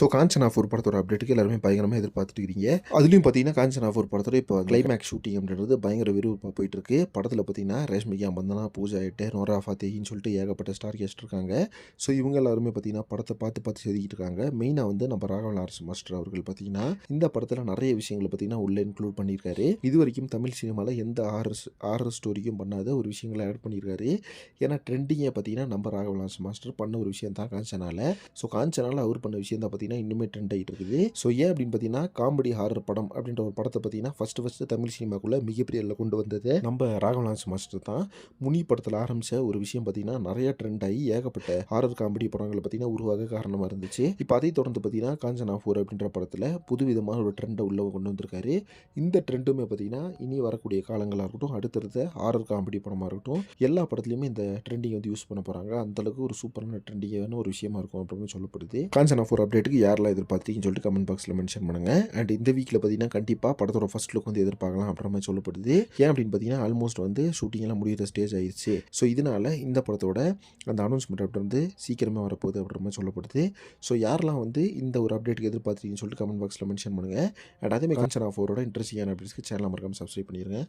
So Kanchana four படத்தோட அப்டேட்டுக்கு எல்லாருமே பயங்கரமாக எதிர்பார்த்துட்டு இருக்கீங்க. அதுலேயும் பார்த்தீங்கன்னா காஞ்சனா ஃபோர் படத்தோட இப்போ கிளைமேக்ஸ் ஷூட்டிங் அப்படின்றது பயங்கர விறுவிறுப்பாக போயிட்டு இருக்கு படத்தில் பார்த்தீங்கன்னா ரேஷ்மிகா மந்தனா பூஜா ஆகிட்டு நோரா ஃபாத்தேகின்னு சொல்லிட்டு ஏகப்பட்ட ஸ்டார் கேஸ்ட் இருக்காங்க. ஸோ இவங்க எல்லாருமே பார்த்தீங்கன்னா படத்தை பார்த்து பார்த்து செதுக்கிட்டு இருக்காங்க. மெயினாக வந்து நம்ம ராகவன் ஆர்ஸ் மாஸ்டர் அவர்கள் பார்த்தீங்கன்னா இந்த படத்தில் நிறைய விஷயங்களை பார்த்தீங்கன்னா உள்ளே இன்க்ளூட் பண்ணியிருக்காரு. இது வரைக்கும் தமிழ் சினிமாவில் எந்த ஆர்எஸ் ஆர்எஸ் ஸ்டோரிக்கும் பண்ணாத ஒரு விஷயங்களை ஆட் பண்ணியிருக்காரு. ஏன்னா ட்ரெண்டிங்கை பார்த்தீங்கன்னா நம்ம ராகவன் ஆர்ஸ் மாஸ்டர் பண்ண ஒரு விஷயம் தான் காஞ்சனால ஸோ காஞ்சனால அவர் பண்ண விஷயம் தான் பார்த்தீங்கன்னா இன்னுமே ட்ரெண்ட் ஆகிட்டு இருக்குது. ஸோ ஏன் அப்படின்னு பார்த்தீங்கன்னா காமெடி ஹாரர் படம் அப்படின்ற ஒரு படத்தை பார்த்தீங்கன்னா ஃபஸ்ட்டு ஃபஸ்ட்டு தமிழ் சினிமாக்குள்ளே மிகப்பெரிய அளவில் கொண்டு வந்தது. நம்ம ராகவலான்ஸ் மாஸ்டர் தான். முனி படத்தில் ஆரம்பித்த ஒரு விஷயம் பார்த்தீங்கன்னா நிறைய ட்ரெண்ட் ஆகி ஏகப்பட்ட ஹாரர் காமெடி படங்களை பார்த்தீங்கன்னா உருவாக காரணமாக இருந்துச்சு. இப்போ அதை தொடர்ந்து பார்த்தீங்கன்னா காஞ்சனா ஃபோர் அப்படின்ற படத்தில் புதுவிதமான ஒரு ட்ரெண்டை உள்ள கொண்டு வந்திருக்காரு. இந்த ட்ரெண்டுமே பார்த்தீங்கன்னா இனி வரக்கூடிய காலங்களாக இருக்கட்டும் அடுத்தடுத்த ஹாரர் காமெடி படமாக இருக்கட்டும் எல்லா படத்துலையுமே இந்த ட்ரெண்டிங் வந்து யூஸ் பண்ண போகிறாங்க அந்தளவுக்கு ஒரு சூப்பரான ட்ரெண்டிங்கான ஒரு விஷயமா இருக்கும் அப்படின்னு சொல்லப்படுது. காஞ்சனா ஃபோர் அப்டேட்டுக்கு யாரெல்லாம் எதிர்பார்த்தீங்கன்னு சொல்லிட்டு கமெண்ட் பாக்ஸில் மென்ஷன் பண்ணுங்கள் அண்ட் இந்த வீக்கில் பார்த்தீங்கன்னா கண்டிப்பாக படத்தோட ஃபர்ஸ்ட் லுக் வந்து எதிர்பார்க்கலாம் அப்படின்ற மாதிரி சொல்லப்படுது. ஏன் அப்படின்னு பார்த்தீங்கன்னா ஆல்மோஸ்ட் வந்து ஷூட்டிங் எல்லாம் ஸ்டேஜ் ஆயிடுச்சு ஸோ இதனால இந்த படத்தோட அந்த அனௌன்ஸ்மெண்ட் அப்படி வந்து சீக்கிரமே வரப்போகுது அப்படின்ற மாதிரி சொல்லப்படுது. ஸோ யாரெல்லாம் வந்து இந்த ஒரு அப்டேட்டுக்கு எதிர்பார்த்தீங்கன்னு சொல்லிட்டு கமெண்ட் பாக்ஸில் மென்ஷன் பண்ணுங்க. அண்ட் அதே மாதிரி ஆஃபரோட ஃபோரோட இன்ட்ரெஸ்டிங்கான அப்டேட்ஸ்க்கு சேனல் மறக்காமல் சப்ஸ்கிரைப் பண்ணிடுங்க